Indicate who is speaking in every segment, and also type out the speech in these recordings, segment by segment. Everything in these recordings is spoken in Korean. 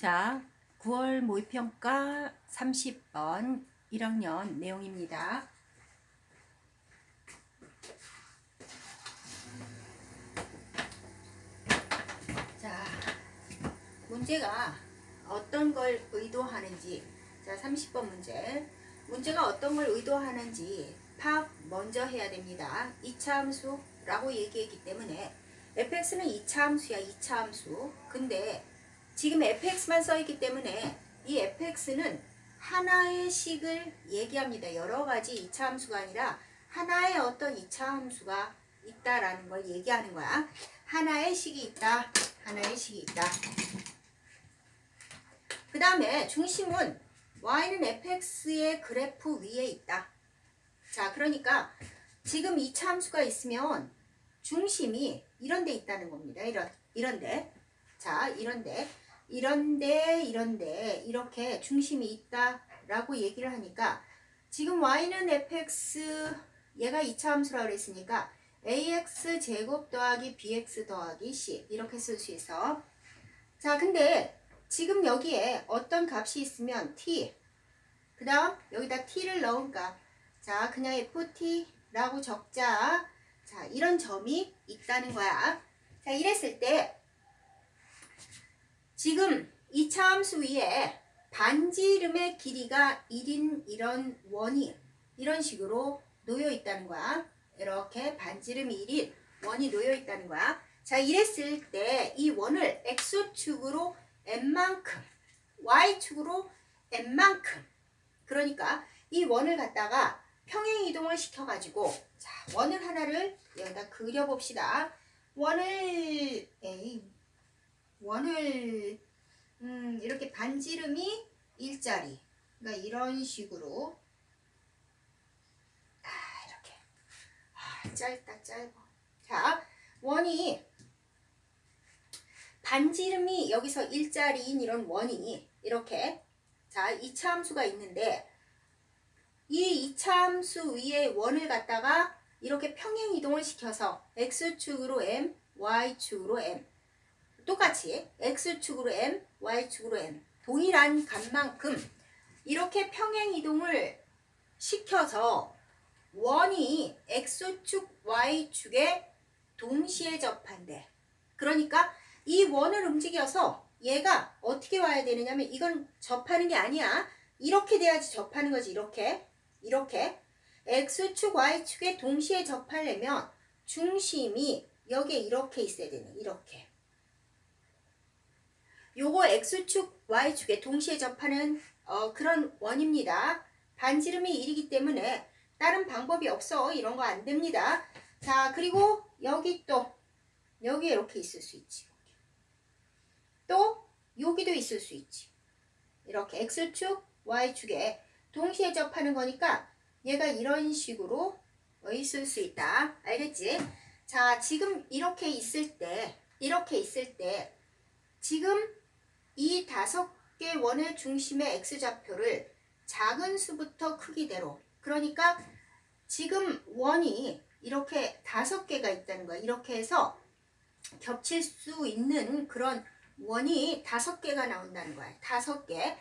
Speaker 1: 자, 9월 모의평가 30번 1학년 내용입니다. 자, 문제가 어떤 걸 의도하는지, 자, 30번 문제. 문제가 어떤 걸 의도하는지 파악 먼저 해야 됩니다. 이차함수라고 얘기했기 때문에 fx는 이차함수야, 이차함수. 근데 지금 fx만 써있기 때문에 이 fx는 하나의 식을 얘기합니다. 여러 가지 이차 함수가 아니라 하나의 어떤 이차 함수가 있다라는 걸 얘기하는 거야. 하나의 식이 있다. 하나의 식이 있다. 그 다음에 중심은 y는 fx의 그래프 위에 있다. 자, 그러니까 지금 이차함수가 있으면 중심이 이런 데 있다는 겁니다. 이런, 이런데. 자, 이런데. 이런데, 이런데, 이렇게 중심이 있다라고 얘기를 하니까 지금 y는 fx, 얘가 이차함수라고 그랬으니까 ax 제곱 더하기 bx 더하기 c 이렇게 쓸 수 있어. 자, 근데 지금 여기에 어떤 값이 있으면 t 그 다음 여기다 t를 넣은가 자 그냥 ft라고 적자 자 이런 점이 있다는 거야 자 이랬을 때 지금 이 차 함수 위에 반지름의 길이가 1인 이런 원이 이런 식으로 놓여 있다는 거야. 이렇게 반지름이 1인 원이 놓여 있다는 거야. 자 이랬을 때 이 원을 x축으로 n만큼 y축으로 n만큼. 그러니까 이 원을 갖다가 평행 이동을 시켜 가지고 자 원을 하나를 여기다 그려 봅시다. 원을 에이 원을 음 이렇게 반지름이 일자리. 그러니까 이런 식으로. 아 이렇게. 아 짧다 짧아. 자 원이 반지름이 여기서 일자리인 이런 원이 이렇게. 자 이차함수가 있는데 이 이차함수 위에 원을 갖다가 이렇게 평행 이동을 시켜서 x축으로 m, y축으로 m 똑같이 x축으로 m, y축으로 m 동일한 값만큼 이렇게 평행 이동을 시켜서 원이 x축, y축에 동시에 접한대. 그러니까 이 원을 움직여서 얘가 어떻게 와야 되느냐면 이건 접하는 게 아니야. 이렇게 돼야지 접하는 거지. 이렇게. 이렇게. x축, y축에 동시에 접하려면 중심이 여기에 이렇게 있어야 되는 이렇게. 요거 x축, y축에 동시에 접하는 어, 그런 원입니다. 반지름이 1이기 때문에 다른 방법이 없어. 이런 거 안 됩니다. 자, 그리고 여기 또 여기에 이렇게 있을 수 있지. 또 여기도 있을 수 있지. 이렇게 x축, y축에 동시에 접하는 거니까 얘가 이런 식으로 있을 수 있다. 알겠지? 자, 지금 이렇게 있을 때, 이렇게 있을 때, 지금 이 다섯 개 원의 중심의 x좌표를 작은 수부터 크기대로, 그러니까 지금 원이 이렇게 다섯 개가 있다는 거야. 이렇게 해서 겹칠 수 있는 그런 원이 다섯 개가 나온다는 거야. 다섯 개.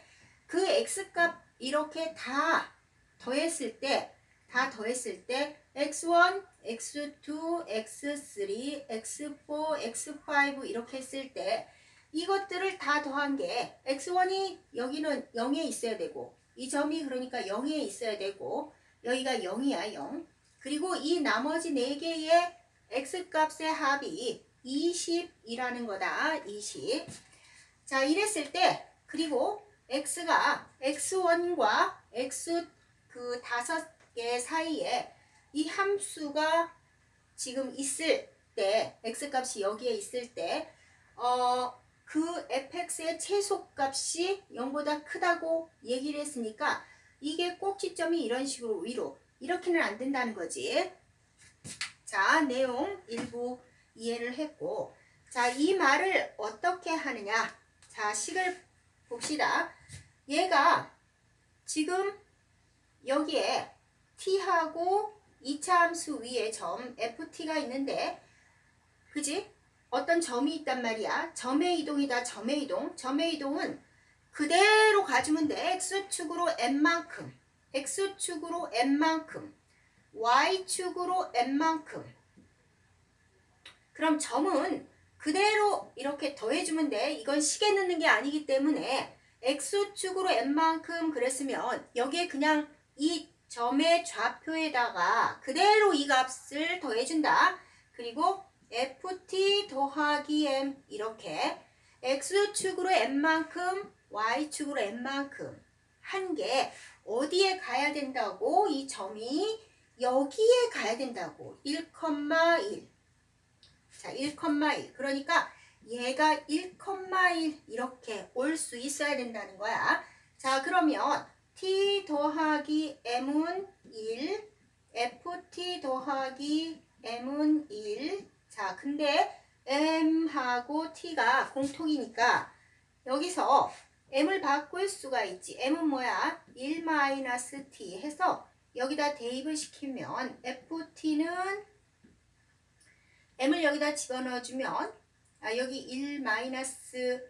Speaker 1: 그 x값 이렇게 다 더했을 때, 다 더했을 때 x1, x2, x3, x4, x5 이렇게 했을 때 이것들을 다 더한 게 x1이 여기는 0에 있어야 되고 이 점이 그러니까 0에 있어야 되고 여기가 0이야 0 그리고 이 나머지 4개의 x값의 합이 20이라는 거다 20 자 이랬을 때 그리고 x가 x1과 x 그 다섯 개 사이에 이 함수가 지금 있을 때 x값이 여기에 있을 때 어, 그 fx의 최소값이 0보다 크다고 얘기를 했으니까 이게 꼭지점이 이런 식으로 위로 이렇게는 안 된다는 거지. 자, 내용 일부 이해를 했고 자, 이 말을 어떻게 하느냐? 자, 식을 봅시다. 얘가 지금 여기에 t하고 2차 함수 위에 점 ft가 있는데 그지? 어떤 점이 있단 말이야. 점의 이동이다. 점의 이동. 점의 이동은 그대로 가주면 돼. x축으로 n만큼, x축으로 n만큼, y축으로 n만큼. 그럼 점은 그대로 이렇게 더해주면 돼. 이건 시계 넣는 게 아니기 때문에 x축으로 n만큼 그랬으면 여기에 그냥 이 점의 좌표에다가 그대로 이 값을 더해준다. 그리고 ft 더하기 m 이렇게 x축으로 n만큼 y축으로 n만큼 한 게 어디에 가야 된다고? 이 점이 여기에 가야 된다고. 1,1 자, 1,1 그러니까 얘가 1,1 이렇게 올 수 있어야 된다는 거야. 자 그러면 t 더하기 m은 1 ft 더하기 m은 1 자, 근데 m하고 t가 공통이니까 여기서 m을 바꿀 수가 있지. m은 뭐야? 1-t 해서 여기다 대입을 시키면 ft는 m을 여기다 집어넣어 주면 아, 여기 1-m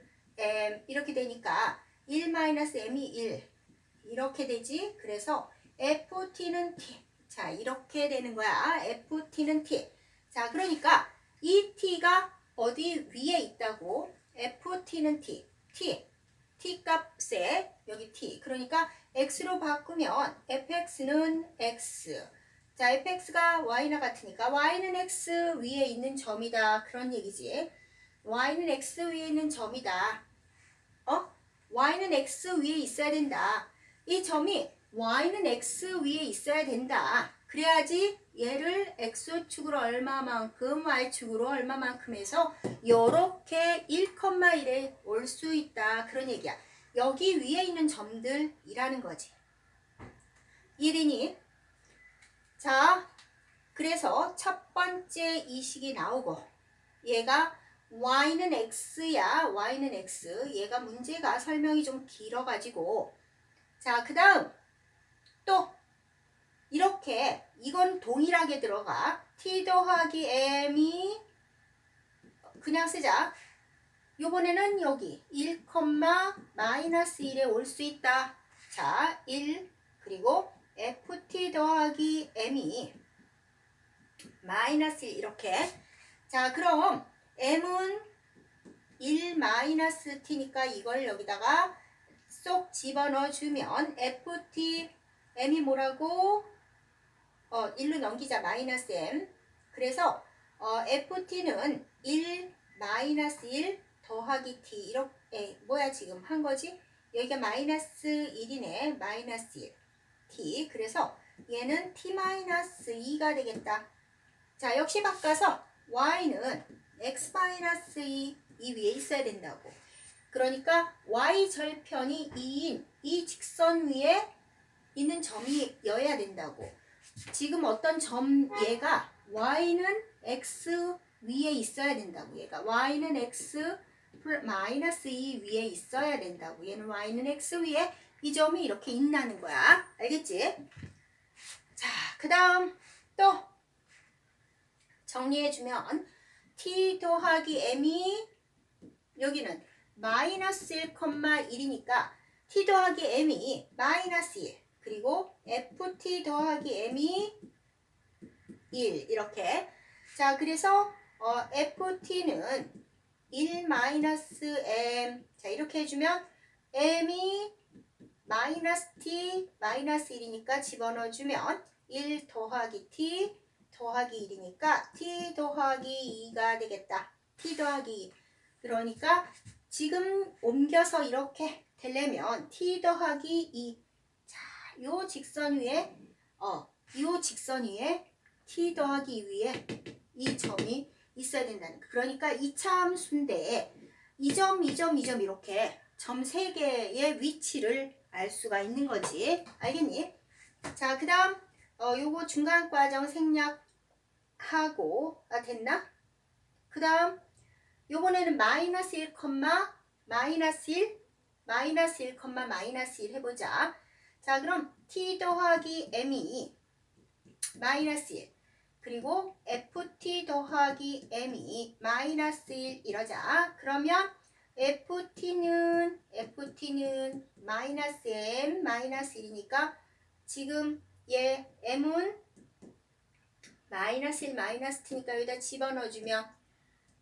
Speaker 1: 이렇게 되니까 1-m이 1 이렇게 되지. 그래서 ft는 t. 자, 이렇게 되는 거야. ft는 t. 자, 그러니까 이 t가 어디 위에 있다고? ft는 t. t. t 값에 여기 t. 그러니까 x로 바꾸면 fx는 x. 자, fx가 y나 같으니까 y는 x 위에 있는 점이다. 그런 얘기지. y는 x 위에 있는 점이다. 어? y는 x 위에 있어야 된다. 이 점이 y는 x 위에 있어야 된다. 그래야지 얘를 x축으로 얼마만큼 y축으로 얼마만큼 해서 요렇게 1,1에 올 수 있다. 그런 얘기야. 여기 위에 있는 점들이라는 거지. 이해되니? 자, 그래서 첫 번째 이식이 나오고 얘가 y는 x야. y는 x. 얘가 문제가 설명이 좀 길어가지고 자, 그 다음 또 이렇게 이건 동일하게 들어가. t 더하기 m이 그냥 쓰자. 요번에는 여기 1, 마이너스 1에 올 수 있다. 자, 1 그리고 ft 더하기 m이 마이너스 1 이렇게. 자, 그럼 m은 1 마이너스 t니까 이걸 여기다가 쏙 집어넣어 주면 ft m이 뭐라고 어, 1로 넘기자. 마이너스 m. 그래서 어, ft는 1 마이너스 1 더하기 t. 이렇게 뭐야 지금? 한 거지? 여기가 마이너스 1이네. 마이너스 1 t. 그래서 얘는 t 마이너스 2가 되겠다. 자 역시 바꿔서 y는 x 마이너스 2 이 위에 있어야 된다고. 그러니까 y 절편이 2인 이 직선 위에 있는 점이여야 된다고 지금 어떤 점 얘가 y는 x 위에 있어야 된다고. 얘가 y는 x 플- 마이너스 2 위에 있어야 된다고. 얘는 y는 x 위에 이 점이 이렇게 있다는 거야. 알겠지? 자그 다음 또 정리해주면 t 더하기 m이 여기는 마이너스 1,1이니까 t 더하기 m이 마이너스 1 그리고 ft 더하기 m이 1 이렇게. 자 그래서 어, ft는 1 마이너스 m. 자 이렇게 해주면 m이 마이너스 t 마이너스 1이니까 집어넣어주면 1 더하기 t 더하기 1이니까 t 더하기 2가 되겠다. t 더하기 2 그러니까 지금 옮겨서 이렇게 되려면 t 더하기 2 자, 요 직선 위에 어, 요 직선 위에 t 더하기 위에 이 점이 있어야 된다는 거. 그러니까 이차 함수인데 이 점, 이 점, 이점 이렇게 점세 개의 위치를 알 수가 있는 거지. 알겠니? 자, 그 다음 어, 요거 중간 과정 생략하고 아 됐나? 그 다음 요번에는 마이너스 1, 마이너스 1, 마이너스 1, 마이너스 1 해보자. 자, 그럼 t 더하기 m이 마이너스 1 그리고 ft 더하기 m이 마이너스 1 이러자. 그러면 ft는 ft는 마이너스 m 마이너스 1이니까 지금 얘 m은 마이너스 1 마이너스 t니까 여기다 집어넣어주면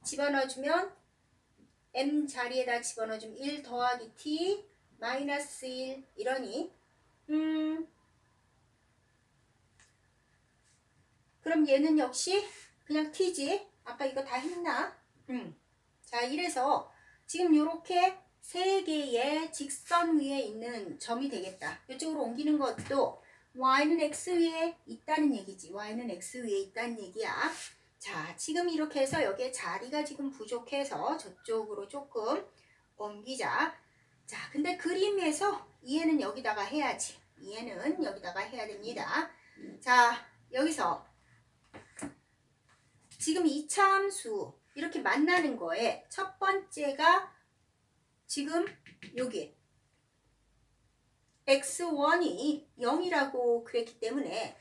Speaker 1: 집어넣어주면 m 자리에다 집어넣어주면 1 더하기 t 마이너스 1 이러니 음 그럼 얘는 역시 그냥 t지 아까 이거 다 했나? 음. 자 이래서 지금 요렇게 세 개의 직선 위에 있는 점이 되겠다. 이쪽으로 옮기는 것도 y는 x 위에 있다는 얘기지. y는 x 위에 있다는 얘기야. 자, 지금 이렇게 해서 여기에 자리가 지금 부족해서 저쪽으로 조금 옮기자. 자, 근데 그림에서 이해는 여기다가 해야지. 이해는 여기다가 해야 됩니다. 자, 여기서 지금 이차함수 이렇게 만나는 거에 첫 번째가 지금 여기 x1이 0이라고 그랬기 때문에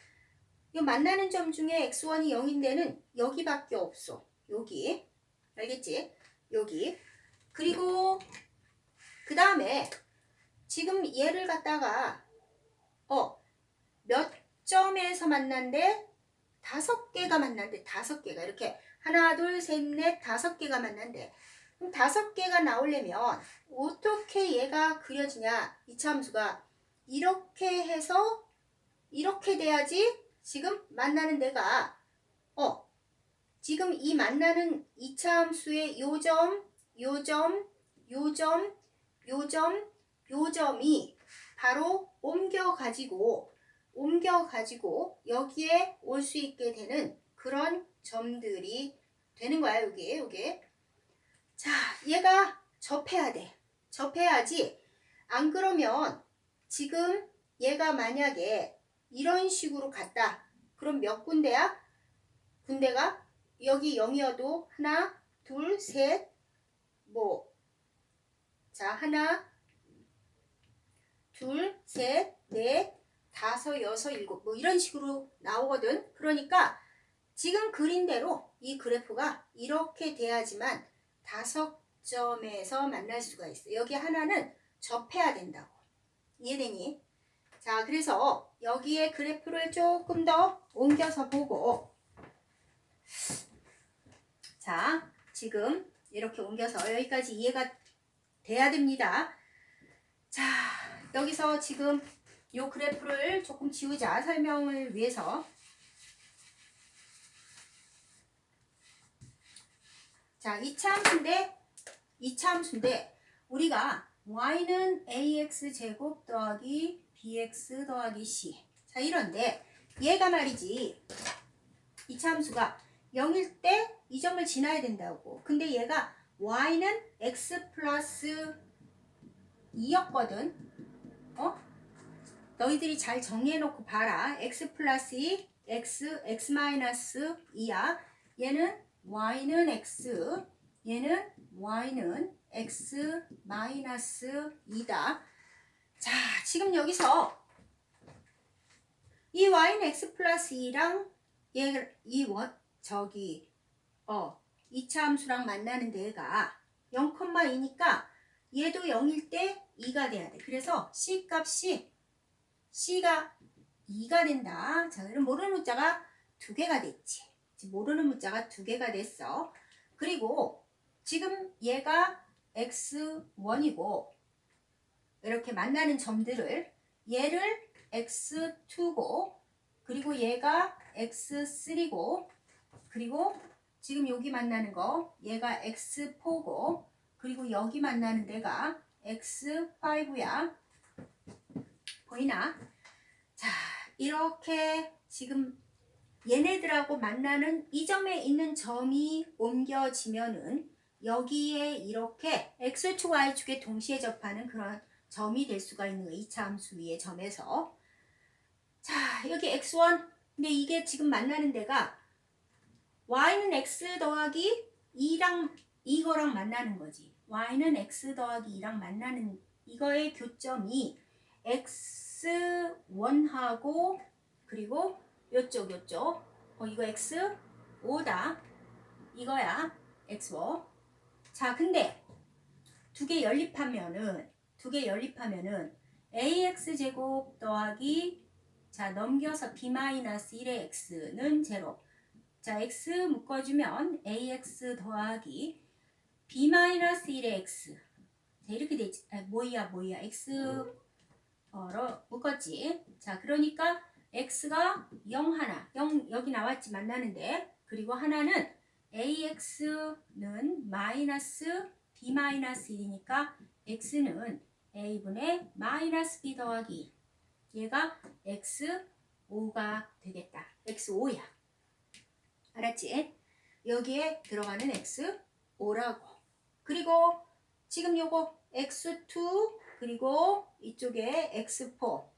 Speaker 1: 이 만나는 점 중에 x1이 0인 데는 여기밖에 없어. 여기. 알겠지? 여기. 그리고 그 다음에 지금 얘를 갖다가 어 몇 점에서 만난데 다섯 개가 만난데 다섯 개가 이렇게 하나 둘셋넷 다섯 개가 만난데 그럼 다섯 개가 나오려면 어떻게 얘가 그려지냐? 이차 함수가 이렇게 해서 이렇게 돼야지 지금 만나는 데가 어 지금 이 만나는 이차 함수의 요점 요점 요점 요점 요점이 바로 옮겨 가지고 옮겨 가지고 여기에 올 수 있게 되는 그런 점들이 되는 거야 여기에 여기에 자 얘가 접해야 돼. 접해야지. 안 그러면 지금 얘가 만약에 이런 식으로 갔다. 그럼 몇 군데야? 군데가? 여기 0이어도 하나 둘 셋 뭐 자 하나 둘 셋 넷 다섯 여섯 일곱 뭐 이런 식으로 나오거든 그러니까 지금 그린 대로 이 그래프가 이렇게 돼야지만 다섯 점에서 만날 수가 있어. 여기 하나는 접해야 된다고. 이해되니? 자, 그래서 여기에 그래프를 조금 더 옮겨서 보고 자, 지금 이렇게 옮겨서 여기까지 이해가 돼야 됩니다. 자, 여기서 지금 이 그래프를 조금 지우자. 설명을 위해서. 자, 2차 함수인데, 2차 함수인데, 우리가 y는 ax 제곱 더하기 bx 더하기 c. 자, 이런데, 얘가 말이지, 2차 함수가 0일 때 이 점을 지나야 된다고. 근데 얘가 y는 x 플러스 2였거든. 어? 너희들이 잘 정리해놓고 봐라. x 플러스 2, x, x 마이너스 2야. 얘는 y는 x, 얘는 y는 x 마이너스 2다. 자, 지금 여기서 이 y는 x 플러스 2랑 얘, 이 원, 저기, 어, 2차 함수랑 만나는 데가 0,2니까 얘도 0일 때 2가 돼야 돼. 그래서 c 값이 c가 2가 된다. 자, 그럼 모르는 문자가 두 개가 됐지. 지금 모르는 문자가 두 개가 됐어. 그리고 지금 얘가 x1이고 이렇게 만나는 점들을 얘를 x2고 그리고 얘가 x3고 그리고 지금 여기 만나는 거 얘가 x4고 그리고 여기 만나는 데가 x5야. 보이나? 자, 이렇게 지금 얘네들하고 만나는 이 점에 있는 점이 옮겨지면은 여기에 이렇게 x축, y축에 동시에 접하는 그런 점이 될 수가 있는 거예요. 2차 함수 위의 점에서. 자, 여기 x1. 근데 이게 지금 만나는 데가 y는 x 더하기 2랑 이거랑 만나는 거지. y는 x 더하기 2랑 만나는 이거의 교점이 x1하고 그리고 요쪽 요쪽. 어 이거 x5다. 이거야. x5 자 근데 두 개 연립하면은 두 개 연립하면은 ax 제곱 더하기 자 넘겨서 b-1의 x는 제로 자 x 묶어주면 ax 더하기 b-1의 x. 자 이렇게 되지. 아, 뭐야 뭐야. x 어로 묶었지. 자 그러니까 x가 0 하나. 0 여기 나왔지 만나는데. 그리고 하나는 ax는 마이너스 b 마이너스 1이니까 x는 a분의 마이너스 b 더하기. 얘가 x5가 되겠다. x5야 알았지? 여기에 들어가는 x5라고 그리고 지금 요거 x2 그리고 이쪽에 x4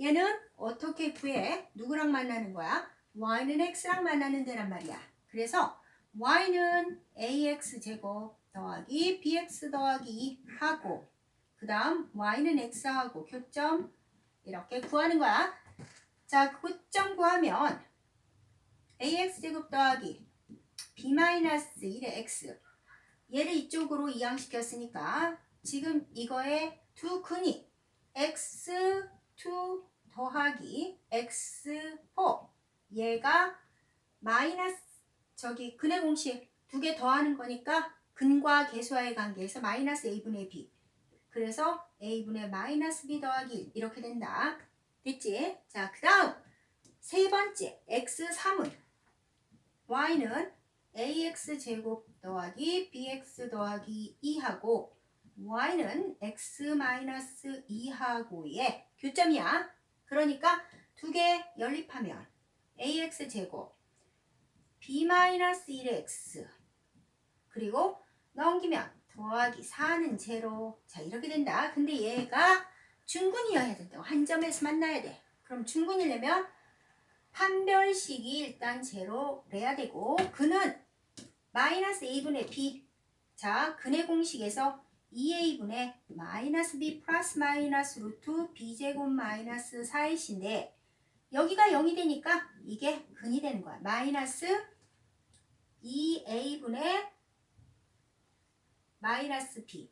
Speaker 1: 얘는 어떻게 구해? 누구랑 만나는 거야? y는 x랑 만나는 데란 말이야. 그래서 y는 ax 제곱 더하기 bx 더하기 2 하고 그 다음 y는 x하고 교점 이렇게 구하는 거야. 자, 교점 구하면 ax 제곱 더하기 b-1의 x. 얘를 이쪽으로 이항시켰으니까 지금 이거의 두 근이 x2 더하기 x4 얘가 마이너스 저기 근의 공식 두 개 더하는 거니까 근과 계수와의 관계에서 마이너스 a분의 b. 그래서 a분의 마이너스 b 더하기 1 이렇게 된다. 됐지? 자그 다음 세 번째 x3은 y는 ax 제곱 더하기 bx 더하기 2하고 y는 x-2하고의 교점이야. 그러니까 두 개 연립하면 ax 제곱 b-1의 x 그리고 넘기면 더하기 4는 제로 자 이렇게 된다. 근데 얘가 중근이어야 된다고 한 점에서 만나야 돼. 그럼 중근이려면 판별식이 일단 제로래야 되고 그는 마이너스 a분의 b 자 근의 공식에서 2a분의 마이너스 b 플러스 마이너스 루트 b제곱 마이너스 4이신데 여기가 0이 되니까 이게 근이 되는 거야. 마이너스 2a분의 마이너스 b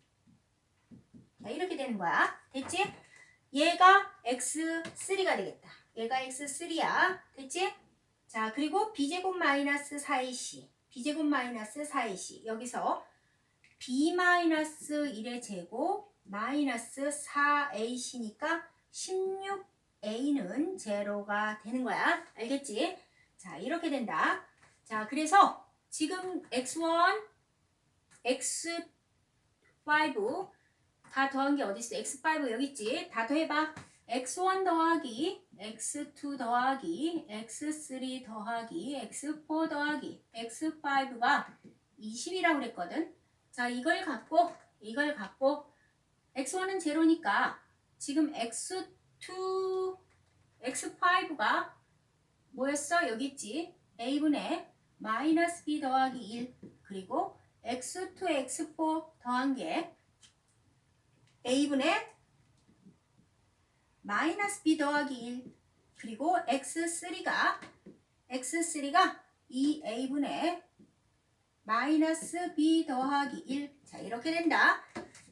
Speaker 1: 자 이렇게 되는 거야. 됐지? 얘가 x3가 되겠다. 얘가 x3야. 됐지? 자 그리고 b제곱 마이너스 4ac b제곱 마이너스 4ac 여기서 b-1의 제곱 마이너스 4ac니까 16a는 제로가 되는 거야. 알겠지? 자, 이렇게 된다. 자, 그래서 지금 x1, x5 다 더한 게 어디 있어? x5 여기 있지? 다 더해봐. x1 더하기 x2 더하기 x3 더하기 x4 더하기 x5가 20이라고 그랬거든. 자, 이걸 갖고 이걸 갖고 x1은 제로니까 지금 x2 x5가 뭐였어? 여기 있지. a분의 마이너스 b 더하기 1 그리고 x2 x4 더한 게 a분의 마이너스 b 더하기 1 그리고 x3가 x3가 2a분의 마이너스 b 더하기 1. 자, 이렇게 된다.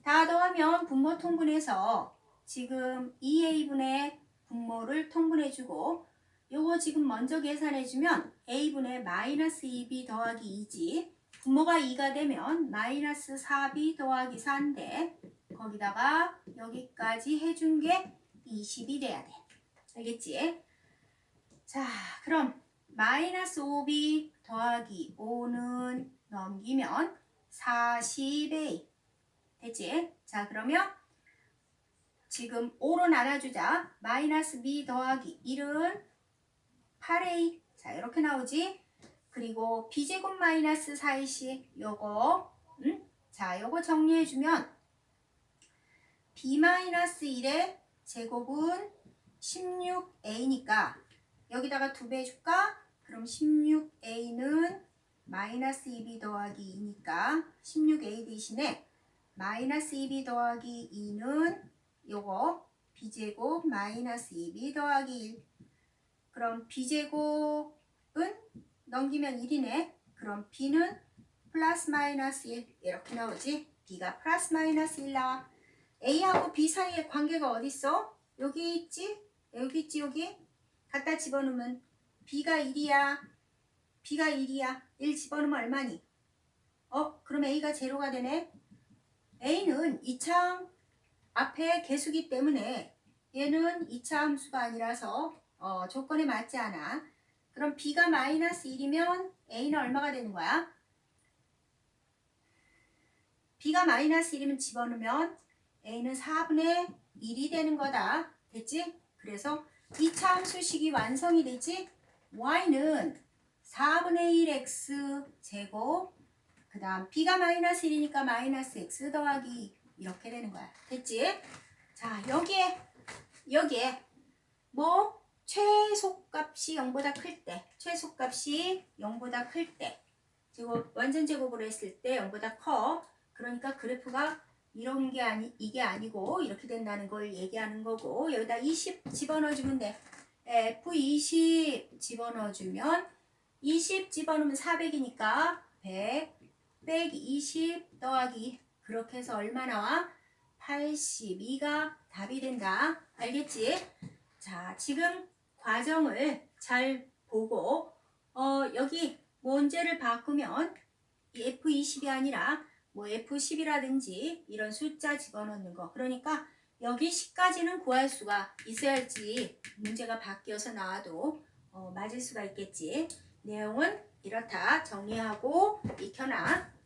Speaker 1: 다 더하면 분모 통분해서 지금 2a분의 분모를 통분해주고 요거 지금 먼저 계산해주면 a분의 마이너스 2b 더하기 2지 분모가 2가 되면 마이너스 4b 더하기 4인데 거기다가 여기까지 해준 게 20이 돼야 돼. 알겠지? 자, 그럼 마이너스 5b 더하기 5는 넘기면 40a 됐지? 자 그러면 지금 5로 나눠주자 마이너스 b 더하기 1은 8a 자 이렇게 나오지? 그리고 b제곱 마이너스 4ac 요거 음? 자 요거 정리해주면 b 마이너스 1의 제곱은 16a니까 여기다가 두배 해줄까? 그럼 16a는 마이너스 2b 더하기 2니까 16a 대신에 마이너스 2b 더하기 2는 요거 b제곱 마이너스 2b 더하기 1 그럼 b제곱은 넘기면 1이네 그럼 b는 플러스 마이너스 1 이렇게 나오지 B가 플러스 마이너스 1 나와. A하고 B 사이의 관계가 어디 있어? 여기 있지? 여기 있지 여기? 갖다 집어넣으면 B가 1이야. B가 1이야. 1 집어넣으면 얼마니? 어? 그럼 A가 제로가 되네? A는 2차 앞에 개수기 때문에 얘는 2차 함수가 아니라서 어, 조건에 맞지 않아. 그럼 B가 마이너스 1이면 A는 얼마가 되는 거야? B가 마이너스 1이면 집어넣으면 A는 4분의 1이 되는 거다. 됐지? 그래서 2차 함수식이 완성이 되지? Y는 4분의 1 X 제곱 그 다음 B가 마이너스 1이니까 마이너스 X 더하기 이렇게 되는 거야. 됐지? 자 여기에 여기에 뭐 최소값이 0보다 클 때, 최소값이 0보다 클 때, 제곱 완전 제곱으로 했을 때 0보다 커. 그러니까 그래프가 이런 게 아니 이게 아니고 이렇게 된다는 걸 얘기하는 거고 여기다 20 집어넣어 주면 돼. F20 집어넣어 주면 20 집어넣으면 400이니까 100 빼기 20 더하기 그렇게 해서 얼마 나와? 82가 답이 된다. 알겠지? 자, 지금 과정을 잘 보고 어, 여기 문제를 바꾸면 이 F20이 아니라 뭐 F10이라든지 이런 숫자 집어넣는 거. 그러니까 여기 10까지는 구할 수가 있어야지 문제가 바뀌어서 나와도 어, 맞을 수가 있겠지. 내용은 이렇다. 정리하고 익혀놔.